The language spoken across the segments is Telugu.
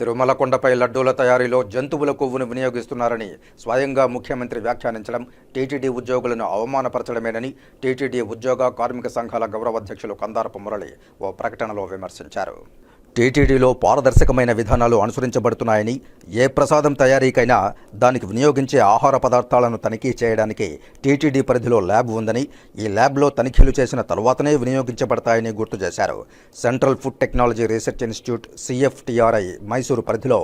తిరుమలకొండపై లడ్డూల తయారీలో జంతువుల కొవ్వును వినియోగిస్తున్నారని స్వయంగా ముఖ్యమంత్రి వ్యాఖ్యానించడం టీటీడీ ఉద్యోగులను అవమానపరచడమేనని టీటీడీ ఉద్యోగ కార్మిక సంఘాల గౌరవ అధ్యక్షులు కందారపు మురళి ఓ ప్రకటనలో విమర్శించారు. టీటీడీలో పారదర్శకమైన విధానాలు అనుసరించబడుతున్నాయని ఏ ప్రసాదం తయారీకైనా దానికి వినియోగించే ఆహార పదార్థాలను తనిఖీ చేయడానికి టీటీడీ పరిధిలో ల్యాబ్ ఉందని ఈ ల్యాబ్లో తనిఖీలు చేసిన తరువాతనే వినియోగించబడతాయని గుర్తు చేశారు. Central Food Technology Research Institute CFTRI Mysuru పరిధిలో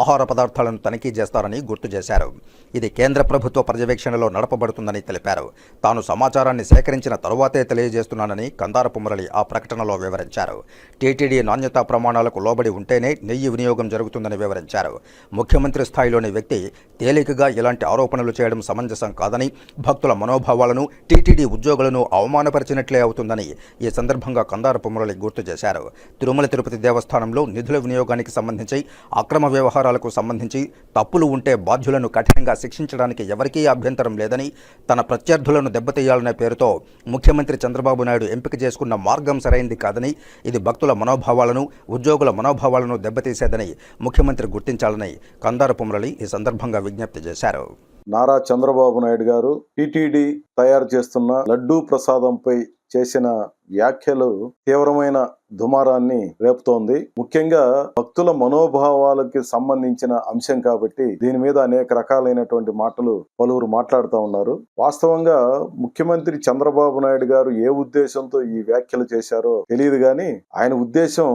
ఆహార పదార్థాలను తనిఖీ చేస్తారని గుర్తు చేశారు. ఇది కేంద్ర ప్రభుత్వ పర్యవేక్షణలో నడపబడుతుందని తెలిపారు. తాను సమాచారాన్ని సేకరించిన తరువాతే తెలియజేస్తున్నానని కందారపు మురళి ఆ ప్రకటనలో వివరించారు. టీటీడీ నాణ్యతా ప్రమాణాలకు లోబడి ఉంటేనే నెయ్యి వినియోగం జరుగుతుందని వివరించారు. ముఖ్యమంత్రి స్థాయిలోని వ్యక్తి తేలికగా ఇలాంటి ఆరోపణలు చేయడం సమంజసం కాదని భక్తుల మనోభావాలను టీటీడీ ఉద్యోగులను అవమానపరిచినట్లే అవుతుందని ఈ సందర్భంగా కందారపు మురళి గుర్తు చేశారు. తిరుమల తిరుపతి దేవస్థానంలో నిధుల వినియోగానికి సంబంధించి అక్రమ వ్యవహారాలకు సంబంధించి తప్పులు ఉంటే బాధ్యులను కఠినంగా శిక్షించడానికి ఎవరికీ అభ్యంతరం లేదని తన ప్రత్యర్థులను దెబ్బతీయాలనే పేరుతో ముఖ్యమంత్రి చంద్రబాబు నాయుడు ఎంపిక చేసుకున్న మార్గం సరైంది కాదని ఇది భక్తుల మనోభావాలను ఉద్యోగుల మనోభావాలను దెబ్బతీసేదని ముఖ్యమంత్రి గుర్తించాలని కందారపు మురళి ఈ సందర్భంగా విజ్ఞప్తి చేశారు. నారా చంద్రబాబు నాయుడు గారు టీటీడీ తయారు చేస్తున్న లడ్డూ ప్రసాదంపై చేసిన వ్యాఖ్యలు తీవ్రమైన దుమారాన్ని రేపుతోంది. ముఖ్యంగా భక్తుల మనోభావాలకి సంబంధించిన అంశం కాబట్టి దీని మీద అనేక రకాలైనటువంటి మాటలు పలువురు మాట్లాడుతూ ఉన్నారు. వాస్తవంగా ముఖ్యమంత్రి చంద్రబాబు నాయుడు గారు ఏ ఉద్దేశంతో ఈ వ్యాఖ్యలు చేశారో తెలియదు కానీ ఆయన ఉద్దేశం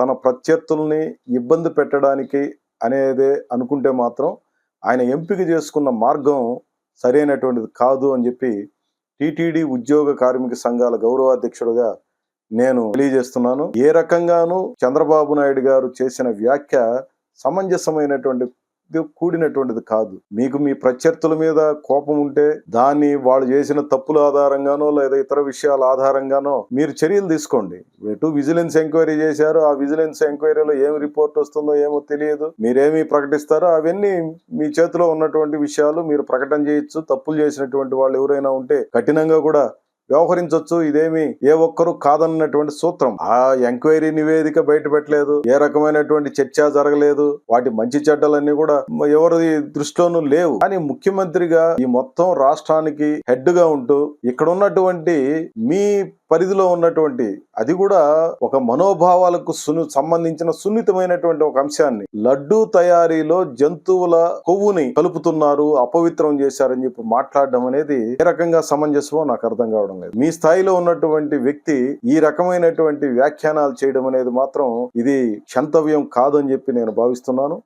తన ప్రత్యర్థుల్ని ఇబ్బంది పెట్టడానికి అనేదే అనుకుంటే మాత్రం ఆయన ఎంపిక చేసుకున్న మార్గం సరైనటువంటిది కాదు అని చెప్పి టిటిడి ఉద్యోగ కార్మిక సంఘాల గౌరవాధ్యక్షుడుగా నేను తెలియజేస్తున్నాను. ఏ రకంగానూ చంద్రబాబు నాయుడు గారు చేసిన వ్యాఖ్య సమంజసమైనటువంటి కూడినటువంటిది కాదు. మీకు మీ ప్రత్యర్థుల మీద కోపం ఉంటే దాన్ని వాళ్ళు చేసిన తప్పుల ఆధారంగానో లేదా ఇతర విషయాల ఆధారంగానో మీరు చర్యలు తీసుకోండి. ఎటు విజిలెన్స్ ఎంక్వైరీ చేశారు ఆ విజిలెన్స్ ఎంక్వైరీలో ఏం రిపోర్ట్ వస్తుందో ఏమో తెలియదు. మీరేమి ప్రకటిస్తారో అవన్నీ మీ చేతిలో ఉన్నటువంటి విషయాలు మీరు ప్రకటన చేయొచ్చు. తప్పులు చేసినటువంటి వాళ్ళు ఎవరైనా ఉంటే కఠినంగా కూడా వ్యవహరించవచ్చు ఇదేమి ఏ ఒక్కరు కాదన్నటువంటి సూత్రం. ఆ ఎంక్వైరీ నివేదిక బయట పెట్టలేదు ఏ రకమైనటువంటి చర్చ జరగలేదు. వాటి మంచి చెడ్డలన్నీ కూడా ఎవరి దృష్టిలోనూ లేవు. కానీ ముఖ్యమంత్రిగా ఈ మొత్తం రాష్ట్రానికి హెడ్గా ఉంటూ ఇక్కడ ఉన్నటువంటి మీ పరిధిలో ఉన్నటువంటి అది కూడా ఒక మనోభావాలకు సును సంబంధించిన సున్నితమైనటువంటి ఒక అంశాన్ని. లడ్డూ తయారీలో జంతువుల కొవ్వుని కలుపుతున్నారు అపవిత్రం చేశారని చెప్పి మాట్లాడడం అనేది ఏ రకంగా సమంజసమో నాకు అర్థం కావడం లేదు. మీ స్థాయిలో ఉన్నటువంటి వ్యక్తి ఈ రకమైనటువంటి వ్యాఖ్యానాలు చేయడం అనేది మాత్రం ఇది క్షంతవ్యం కాదని చెప్పి నేను భావిస్తున్నాను.